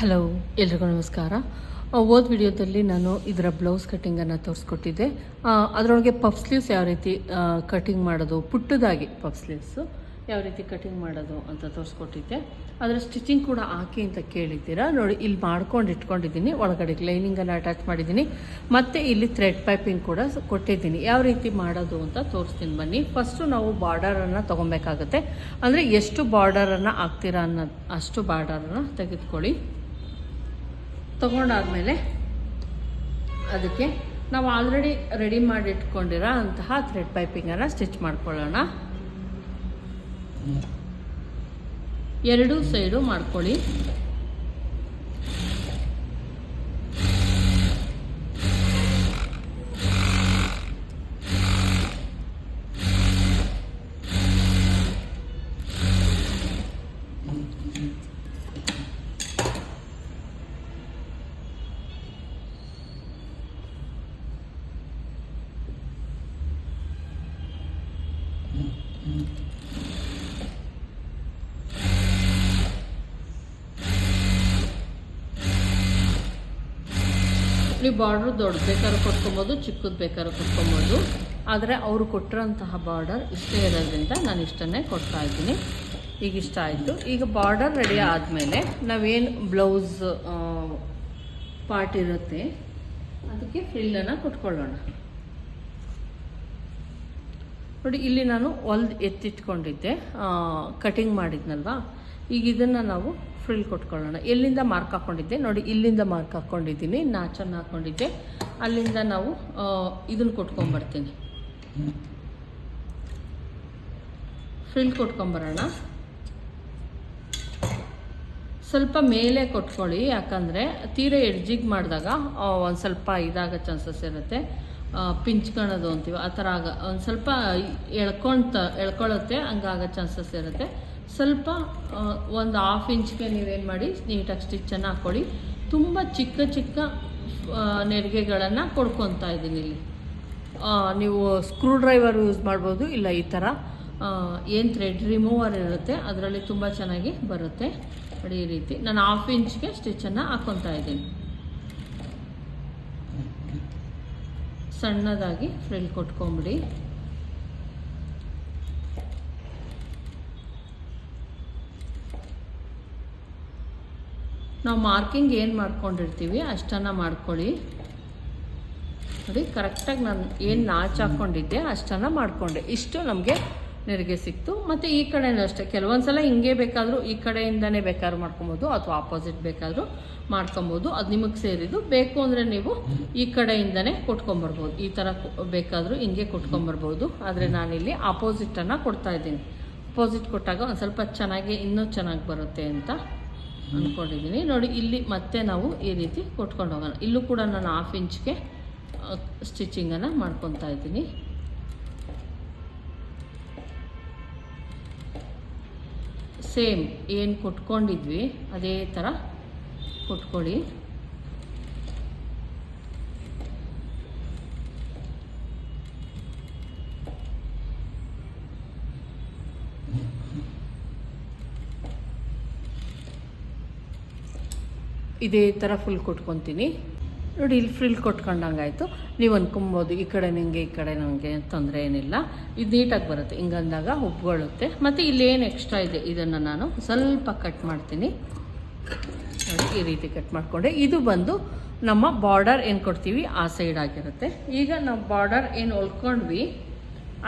Hello ಎಲ್ರಿಗೂ ನಮಸ್ಕಾರ. ಓದ್ ವಿಡಿಯೋದಲ್ಲಿ ನಾನು ಇದರ ಬ್ಲೌಸ್ ಕಟ್ಟಿಂಗನ್ನು ತೋರಿಸ್ಕೊಟ್ಟಿದ್ದೆ. ಅದರೊಳಗೆ ಪಫ್ ಸ್ಲೀವ್ಸ್ ಯಾವ ರೀತಿ ಕಟಿಂಗ್ ಮಾಡೋದು, ಪುಟ್ಟದಾಗಿ ಪಫ್ ಸ್ಲೀವ್ಸು ಯಾವ ರೀತಿ ಕಟಿಂಗ್ ಮಾಡೋದು ಅಂತ ತೋರಿಸ್ಕೊಟ್ಟಿದ್ದೆ. ಅದರ ಸ್ಟಿಚಿಂಗ್ ಕೂಡ ಹಾಕಿ ಅಂತ ಕೇಳಿದ್ದೀರಾ? ನೋಡಿ, ಇಲ್ಲಿ ಮಾಡ್ಕೊಂಡು ಇಟ್ಕೊಂಡಿದ್ದೀನಿ. ಒಳಗಡೆ ಲೈನಿಂಗನ್ನು ಅಟ್ಯಾಚ್ ಮಾಡಿದ್ದೀನಿ. ಮತ್ತು ಇಲ್ಲಿ ಥ್ರೆಡ್ ಪೈಪಿಂಗ್ ಕೂಡ ಕೊಟ್ಟಿದ್ದೀನಿ. ಯಾವ ರೀತಿ ಮಾಡೋದು ಅಂತ ತೋರಿಸ್ತೀನಿ ಬನ್ನಿ. ಫಸ್ಟು ನಾವು ಬಾರ್ಡರನ್ನು ತೊಗೊಬೇಕಾಗುತ್ತೆ. ಅಂದರೆ ಎಷ್ಟು ಬಾರ್ಡರನ್ನು ಹಾಕ್ತೀರಾ ಅನ್ನೋದು, ಅಷ್ಟು ಬಾರ್ಡರನ್ನು ತೆಗೆದುಕೊಳ್ಳಿ. ತಗೊಂಡಾದ್ಮೇಲೆ ಅದಕ್ಕೆ ನಾವು ಆಲ್ರೆಡಿ ರೆಡಿ ಮಾಡಿ ಇಟ್ಕೊಂಡಿರೋ ಅಂತಹ ಥ್ರೆಡ್ ಪೈಪಿಂಗನ್ನು ಸ್ಟಿಚ್ ಮಾಡ್ಕೊಳ್ಳೋಣ. ಎರಡೂ ಸೈಡು ಮಾಡ್ಕೊಳ್ಳಿ. ನೀವು ಬಾರ್ಡ್ರ್ ದೊಡ್ಡ ಬೇಕಾದ್ರೂ ಕೊಟ್ಕೊಬೋದು, ಚಿಕ್ಕದು ಬೇಕಾದ್ರೂ ಕೊಟ್ಕೊಬೋದು. ಆದರೆ ಅವರು ಕೊಟ್ಟಿರೋಂತಹ ಬಾರ್ಡರ್ ಇಷ್ಟೇ ಇರೋದ್ರಿಂದ ನಾನು ಇಷ್ಟನ್ನೇ ಕೊಡ್ತಾ ಇದ್ದೀನಿ. ಈಗ ಇಷ್ಟ ಆಯಿತು. ಈಗ ಬಾರ್ಡರ್ ರೆಡಿ ಆದಮೇಲೆ ನಾವೇನು ಬ್ಲೌಸ್ ಪಾರ್ಟ್ ಇರುತ್ತೆ, ಅದಕ್ಕೆ ಫ್ರಿಲ್ಲನ್ನು ಕೊಟ್ಕೊಳ್ಳೋಣ. ನೋಡಿ, ಇಲ್ಲಿ ನಾನು ಹೊಲ್ದು ಎತ್ತಿಟ್ಕೊಂಡಿದ್ದೆ. ಕಟಿಂಗ್ ಮಾಡಿದ್ನಲ್ವಾ? ಈಗ ಇದನ್ನು ನಾವು ಫ್ರಿಲ್ ಕೊಟ್ಕೊಳ್ಳೋಣ. ಎಲ್ಲಿಂದ ಮಾರ್ಕ್ ಹಾಕ್ಕೊಂಡಿದ್ದೆ ನೋಡಿ, ಇಲ್ಲಿಂದ ಮಾರ್ಕ್ ಹಾಕ್ಕೊಂಡಿದ್ದೀನಿ ನಾಚನ್ನು ಹಾಕ್ಕೊಂಡಿದ್ದೆ ಅಲ್ಲಿಂದ ನಾವು ಇದನ್ನು ಕೊಟ್ಕೊಂಬರ್ತೀನಿ. ಫ್ರಿಲ್ ಕೊಟ್ಕೊಂಬರೋಣ. ಸ್ವಲ್ಪ ಮೇಲೆ ಕೊಟ್ಕೊಳ್ಳಿ. ಯಾಕಂದರೆ, ತೀರ ಎಡ್ಜಿಗೆ ಮಾಡಿದಾಗ ಒಂದು ಸ್ವಲ್ಪ ಇದಾಗೋ ಚಾನ್ಸಸ್ ಇರುತ್ತೆ. ಪಿಂಚ್ಕೊಳ್ಳೋದು ಅಂತೀವಿ, ಆ ಥರ ಆಗ, ಒಂದು ಸ್ವಲ್ಪ ಎಳ್ಕೊಂತ, ಎಳ್ಕೊಳ್ಳುತ್ತೆ, ಹಂಗಾಗೋ ಚಾನ್ಸಸ್ ಇರುತ್ತೆ. ಸ್ವಲ್ಪ ಒಂದು ಹಾಫ್ ಇಂಚ್ಗೆ ನೀವೇನು ಮಾಡಿ, ನೀಟಾಗಿ ಸ್ಟಿಚ್ಚನ್ನು ಹಾಕ್ಕೊಳ್ಳಿ ತುಂಬ ಚಿಕ್ಕ ಚಿಕ್ಕ ನೆರಿಗೆಗಳನ್ನು ಕೊಡ್ಕೊತಾ ಇದ್ದೀನಿ ಇಲ್ಲಿ. ನೀವು ಸ್ಕ್ರೂ ಡ್ರೈವರ್ ಯೂಸ್ ಮಾಡ್ಬೋದು, ಇಲ್ಲ ಈ ಥರ. ಏನು ಥ್ರೆಡ್ ರಿಮೂವರ್ ಇರುತ್ತೆ, ಅದರಲ್ಲಿ ತುಂಬ ಚೆನ್ನಾಗಿ ಬರುತ್ತೆ. ನೋಡಿ ಈ ರೀತಿ. ನಾನು ಹಾಫ್ ಇಂಚ್ಗೆ ಸ್ಟಿಚ್ಚನ್ನು ಹಾಕ್ಕೊತಾ ಇದ್ದೀನಿ. ಸಣ್ಣದಾಗಿ ಫ್ರಿಲ್ ಕೊಟ್ಕೊಂಬಿಡಿ. ನಾವು ಮಾರ್ಕಿಂಗ್ ಏನು ಮಾಡ್ಕೊಂಡಿರ್ತೀವಿ ಅಷ್ಟನ್ನು ಮಾಡ್ಕೊಳ್ಳಿ. ನೋಡಿ, ಕರೆಕ್ಟಾಗಿ ನಾನು ಏನು ನಾಚ್ ಹಾಕ್ಕೊಂಡಿದ್ದೆ ಅಷ್ಟನ್ನು ಮಾಡಿಕೊಂಡೆ. ಇಷ್ಟು ನಮಗೆ ನೆರಿಗೆ ಸಿಕ್ತು. ಮತ್ತು ಈ ಕಡೆನೂ ಅಷ್ಟೇ. ಕೆಲವೊಂದು ಸಲ ಹಿಂಗೆ ಬೇಕಾದರೂ ಈ ಕಡೆಯಿಂದನೇ ಬೇಕಾದ್ರೂ ಮಾಡ್ಕೊಬೋದು, ಅಥವಾ ಆಪೋಸಿಟ್ ಬೇಕಾದರೂ ಮಾಡ್ಕೊಬೋದು. ಅದು ನಿಮಗೆ ಸೇರಿದ್ದು. ಬೇಕು ಅಂದರೆ ನೀವು ಈ ಕಡೆಯಿಂದನೇ ಕೊಟ್ಕೊಂಬರ್ಬೋದು. ಈ ಥರ ಬೇಕಾದರೂ ಹಿಂಗೆ ಕೊಟ್ಕೊಂಬರ್ಬೋದು. ಆದರೆ ನಾನಿಲ್ಲಿ ಆಪೋಸಿಟನ್ನು ಕೊಡ್ತಾ ಇದ್ದೀನಿ. ಅಪೋಸಿಟ್ ಕೊಟ್ಟಾಗ ಒಂದು ಸ್ವಲ್ಪ ಚೆನ್ನಾಗಿ, ಇನ್ನೂ ಚೆನ್ನಾಗಿ ಬರುತ್ತೆ ಅಂತ ಅಂದ್ಕೊಂಡಿದ್ದೀನಿ ನೋಡಿ, ಇಲ್ಲಿ ಮತ್ತೆ ನಾವು ಈ ರೀತಿ ಕೊಟ್ಕೊಂಡು ಹೋಗೋಣ. ಇಲ್ಲೂ ಕೂಡ ನಾನು ಹಾಫ್ ಇಂಚ್ಗೆ ಸ್ಟಿಚಿಂಗನ್ನು ಮಾಡ್ಕೊತಾ ಇದ್ದೀನಿ. ಸೇಮ್ ಏನು ಕೊಟ್ಕೊಂಡಿದ್ವಿ ಅದೇ ಥರ ಕೊಟ್ಕೊಳ್ಳಿ. ಇದೇ ಥರ ಫುಲ್ ಕೊಟ್ಕೊತೀನಿ. ನೋಡಿ, ಇಲ್ಲಿ ಫ್ರಿಲ್ ಕೊಟ್ಕೊಂಡಂಗಾಯ್ತು. ನೀವು ಅನ್ಕೊಂಬೋದು, ಈ ಕಡೆ ನಿಮಗೆ ಈ ಕಡೆ ನನಗೆ ತೊಂದರೆ ಏನಿಲ್ಲ. ಇದು ನೀಟಾಗಿ ಬರುತ್ತೆ, ಹಿಂಗಂದಾಗ ಉಬ್ಕೊಳ್ಳುತ್ತೆ ಮತ್ತು ಇಲ್ಲೇನು ಎಕ್ಸ್ಟ್ರಾ ಇದೆ, ಇದನ್ನು ನಾನು ಸ್ವಲ್ಪ ಕಟ್ ಮಾಡ್ತೀನಿ. ನೋಡಿ, ಈ ರೀತಿ ಕಟ್ ಮಾಡಿಕೊಂಡೆ. ಇದು ಬಂದು ನಮ್ಮ ಬಾರ್ಡರ್ ಏನು ಕೊಡ್ತೀವಿ, ಆ ಸೈಡ್ ಆಗಿರುತ್ತೆ. ಈಗ ನಾವು ಬಾರ್ಡರ್ ಏನು ಹೊಲ್ಕೊಂಡ್ವಿ,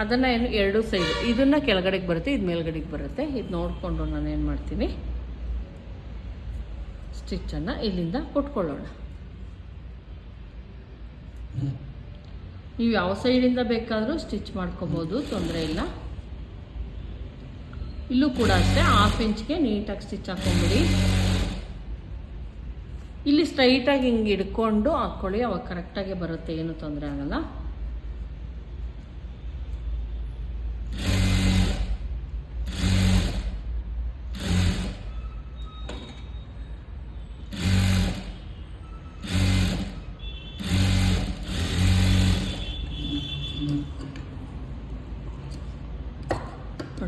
ಅದನ್ನು ಏನು ಎರಡು ಸೈಡ್ ಇದನ್ನು ಕೆಳಗಡೆಗೆ ಬರುತ್ತೆ, ಇದು ಮೇಲ್ಗಡೆಗೆ ಬರುತ್ತೆ. ಇದು ನೋಡಿಕೊಂಡು ನಾನು ಏನು ಮಾಡ್ತೀನಿ ಸ್ಟಿಚ್ಚನ್ನು ಇಲ್ಲಿಂದ ಕೊಟ್ಕೊಳ್ಳೋಣ. ನೀವು ಯಾವ ಸೈಡಿಂದ ಬೇಕಾದರೂ ಸ್ಟಿಚ್ ಮಾಡ್ಕೋಬೋದು, ತೊಂದರೆ ಇಲ್ಲ. ಇಲ್ಲೂ ಕೂಡ ಅಷ್ಟೇ ಹಾಫ್ ಇಂಚ್ಗೆ ನೀಟಾಗಿ ಸ್ಟಿಚ್ ಹಾಕೊಂಬಿಡಿ ಇಲ್ಲಿ ಸ್ಟ್ರೈಟಾಗಿ ಹಿಂಗೆ ಹಿಡ್ಕೊಂಡು ಹಾಕ್ಕೊಳ್ಳಿ ಅವಾಗ ಕರೆಕ್ಟಾಗಿ ಬರುತ್ತೆ, ಏನು ತೊಂದರೆ ಆಗಲ್ಲ.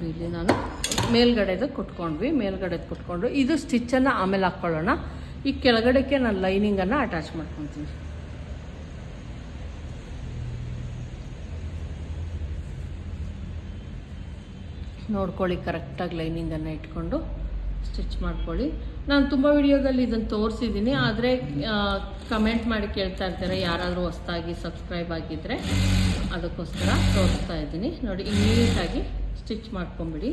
ನೋಡಿ ಇಲ್ಲಿ ನಾನು. ಮೇಲ್ಗಡೆದು ಕುಟ್ಕೊಂಡ್ವಿ ಮೇಲ್ಗಡೆದು ಕುಟ್ಕೊಂಡು ಇದು ಸ್ಟಿಚ್ಚನ್ನು ಆಮೇಲೆ ಹಾಕ್ಕೊಳ್ಳೋಣ ಈ ಕೆಳಗಡೆಗೆ ನಾನು ಲೈನಿಂಗನ್ನು ಅಟ್ಯಾಚ್ ಮಾಡ್ಕೊತೀನಿ. ನೋಡ್ಕೊಳ್ಳಿ ಕರೆಕ್ಟಾಗಿ ಲೈನಿಂಗನ್ನು ಇಟ್ಕೊಂಡು ಸ್ಟಿಚ್ ಮಾಡ್ಕೊಳ್ಳಿ. ನಾನು ತುಂಬ ವಿಡಿಯೋದಲ್ಲಿ ಇದನ್ನು ತೋರಿಸಿದ್ದೀನಿ ಆದರೆ ಕಮೆಂಟ್ ಮಾಡಿ ಕೇಳ್ತಾ ಇರ್ತಾರೆ, ಯಾರಾದರೂ ಹೊಸ್ದಾಗಿ ಸಬ್ಸ್ಕ್ರೈಬ್ ಆಗಿದ್ದರೆ ಅದಕ್ಕೋಸ್ಕರ ತೋರಿಸ್ತಾ ಇದ್ದೀನಿ. ನೋಡಿ, ನೀಟಾಗಿ ಸ್ಟಿಚ್ ಮಾಡ್ಕೊಂಬಿಡಿ.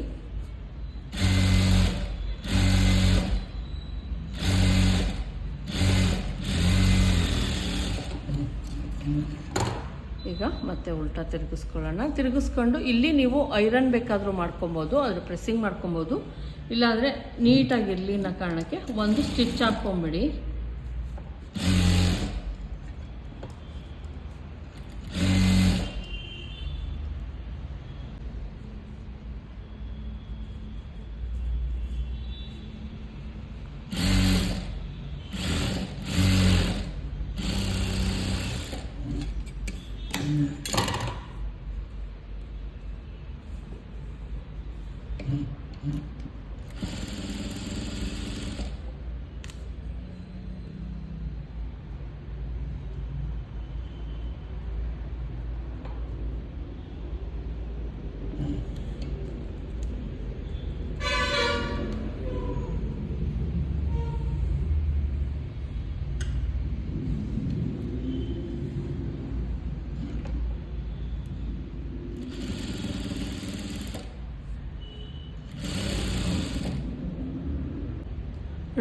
ಈಗ ಮತ್ತೆ ಉಲ್ಟಾ ತಿರುಗಿಸ್ಕೊಳ್ಳೋಣ. ತಿರುಗಿಸ್ಕೊಂಡು ಇಲ್ಲಿ ನೀವು ಐರನ್ ಬೇಕಾದರೂ ಮಾಡ್ಕೊಬೋದು, ಅದ್ರ ಪ್ರೆಸ್ಸಿಂಗ್ ಮಾಡ್ಕೊಬೋದು. ಇಲ್ಲಾಂದರೆ ನೀಟಾಗಿರಲಿ ಅನ್ನೋ ಕಾರಣಕ್ಕೆ ಒಂದು ಸ್ಟಿಚ್ ಹಾಕ್ಕೊಂಬಿಡಿ.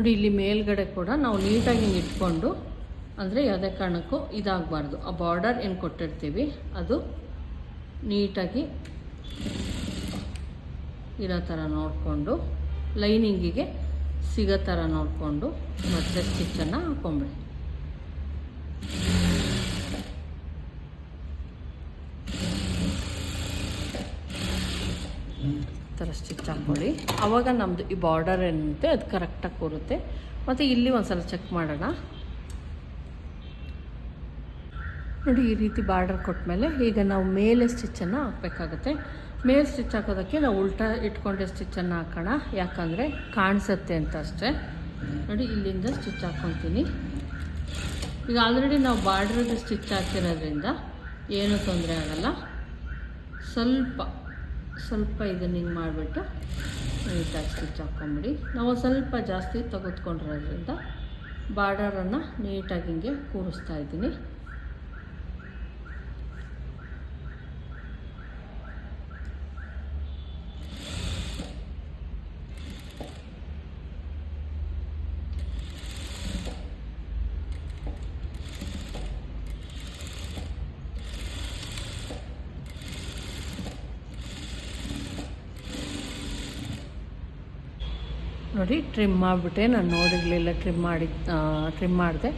ನೋಡಿ, ಇಲ್ಲಿ ಮೇಲ್ಗಡೆ ಕೂಡ ನಾವು ನೀಟಾಗಿ ಇಟ್ಕೊಂಡು ಅಂದರೆ ಯಾವುದೇ ಕಾರಣಕ್ಕೂ ಇದಾಗಬಾರ್ದು. ಆ ಬಾರ್ಡರ್ ಏನು ಕೊಟ್ಟಿರ್ತೀವಿ, ಅದು ನೀಟಾಗಿ ಇರೋ ಥರ ನೋಡಿಕೊಂಡು ಲೈನಿಂಗಿಗೆ ಸಿಗೋ ಥರ ನೋಡಿಕೊಂಡು, ಮತ್ತೆ ಸ್ಟಿಚ್ಚನ್ನು ಹಾಕೊಂಬಿಡಿ ಥರ ಸ್ಟಿಚ್ ಹಾಕ್ಕೊಳ್ಳಿ. ಆವಾಗ ನಮ್ಮದು ಈ ಬಾರ್ಡರ್ ಏನಿರುತ್ತೆ, ಅದು ಕರೆಕ್ಟಾಗಿ ಕೂರುತ್ತೆ. ಮತ್ತು ಇಲ್ಲಿ ಒಂದು ಸಲ ಚೆಕ್ ಮಾಡೋಣ. ನೋಡಿ, ಈ ರೀತಿ ಬಾರ್ಡರ್ ಕೊಟ್ಟಮೇಲೆ ಈಗ ನಾವು ಮೇಲೆ ಸ್ಟಿಚ್ಚನ್ನು ಹಾಕಬೇಕಾಗುತ್ತೆ. ಮೇಲೆ ಸ್ಟಿಚ್ ಹಾಕೋದಕ್ಕೆ ನಾವು ಉಲ್ಟಾ ಇಟ್ಕೊಂಡೆ ಸ್ಟಿಚ್ಚನ್ನು ಹಾಕೋಣ. ಯಾಕಂದರೆ ಕಾಣಿಸುತ್ತೆ ಅಂತ ಅಷ್ಟೇ. ನೋಡಿ, ಇಲ್ಲಿಂದ ಸ್ಟಿಚ್ ಹಾಕ್ಕೊತೀನಿ ಈಗ ಆಲ್ರೆಡಿ ನಾವು ಬಾರ್ಡ್ರಿಗೆ ಸ್ಟಿಚ್ ಹಾಕಿರೋದ್ರಿಂದ ಏನೂ ತೊಂದರೆ ಆಗಲ್ಲ. ಸ್ವಲ್ಪ ಸ್ವಲ್ಪ ಇದನ್ನ ಹಿಂಗೆ ಮಾಡಿಬಿಟ್ಟು ನೀಟಾಗಿ ಸ್ಟಿಚ್ ಹಾಕ್ಕೊಂಬಿಡಿ ನಾವು ಸ್ವಲ್ಪ ಜಾಸ್ತಿ ತೆಗೆದುಕೊಂಡಿರೋದ್ರಿಂದ ಬಾರ್ಡರನ್ನು ನೀಟಾಗಿ ಹಿಂಗೆ ಕೂರಿಸ್ತಾ ಇದ್ದೀನಿ. ನೋಡಿ ಟ್ರಿಮ್ ಮಾಡಿಬಿಟ್ಟೆ. ನಾನು ನೋಡಿರಲಿಲ್ಲ ಟ್ರಿಮ್ ಮಾಡಿ ಟ್ರಿಮ್ ಮಾಡಿದೆ.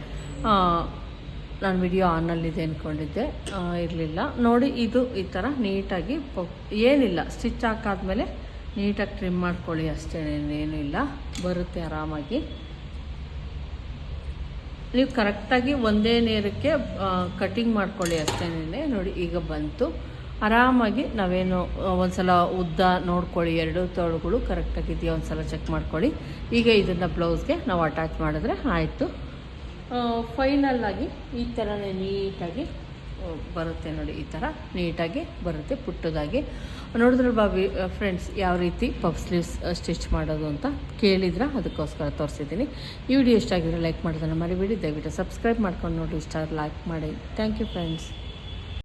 ನಾನು ವಿಡಿಯೋ ಆನಲ್ಲಿದೆ ಅಂದ್ಕೊಂಡಿದ್ದೆ ಇರಲಿಲ್ಲ. ನೋಡಿ, ಇದು ಈ ಥರ ನೀಟಾಗಿ ಏನಿಲ್ಲ. ಸ್ಟಿಚ್ ಹಾಕಾದ್ಮೇಲೆ ನೀಟಾಗಿ ಟ್ರಿಮ್ ಮಾಡ್ಕೊಳ್ಳಿ ಅಷ್ಟೇ ಇಲ್ಲ. ಬರುತ್ತೆ ಆರಾಮಾಗಿ. ನೀವು ಕರೆಕ್ಟಾಗಿ ಒಂದೇ ನೇರಕ್ಕೆ ಕಟಿಂಗ್ ಮಾಡ್ಕೊಳ್ಳಿ ಅಷ್ಟೇನೆ. ನೋಡಿ, ಈಗ ಬಂತು. ಆರಾಮಾಗಿ ನಾವೇನು ಒಂದು ಸಲ ಉದ್ದ ನೋಡ್ಕೊಳ್ಳಿ, ಎರಡು ತೋಳುಗಳು ಕರೆಕ್ಟಾಗಿದೆಯಾ ಒಂದು ಸಲ ಚೆಕ್ ಮಾಡ್ಕೊಳ್ಳಿ. ಈಗ ಇದನ್ನು ಬ್ಲೌಸ್ಗೆ ನಾವು ಅಟ್ಯಾಚ್ ಮಾಡಿದ್ರೆ ಆಯಿತು. ಫೈನಲ್ಲಾಗಿ ಈ ಥರನೇ ನೀಟಾಗಿ ಬರುತ್ತೆ ನೋಡಿ ಈ ಥರ ನೀಟಾಗಿ ಬರುತ್ತೆ, ಪುಟ್ಟದಾಗಿ. ನೋಡಿದ್ರೆ ಬಾಬಿ ಫ್ರೆಂಡ್ಸ್ ಯಾವ ರೀತಿ ಪಫ್ ಸ್ಲೀವ್ಸ್ ಸ್ಟಿಚ್ ಮಾಡೋದು ಅಂತ ಕೇಳಿದ್ರೆ, ಅದಕ್ಕೋಸ್ಕರ ತೋರಿಸಿದ್ದೀನಿ. ಈ ವಿಡಿಯೋ ಇಷ್ಟ ಆಗಿದ್ರೆ ಲೈಕ್ ಮಾಡೋದನ್ನು ಮರಿಬೇಡಿ. ದಯವಿಟ್ಟು ಸಬ್ಸ್ಕ್ರೈಬ್ ಮಾಡ್ಕೊಂಡು ನೋಡಿ, ಇಷ್ಟ ಲೈಕ್ ಮಾಡಿ. Thank you friends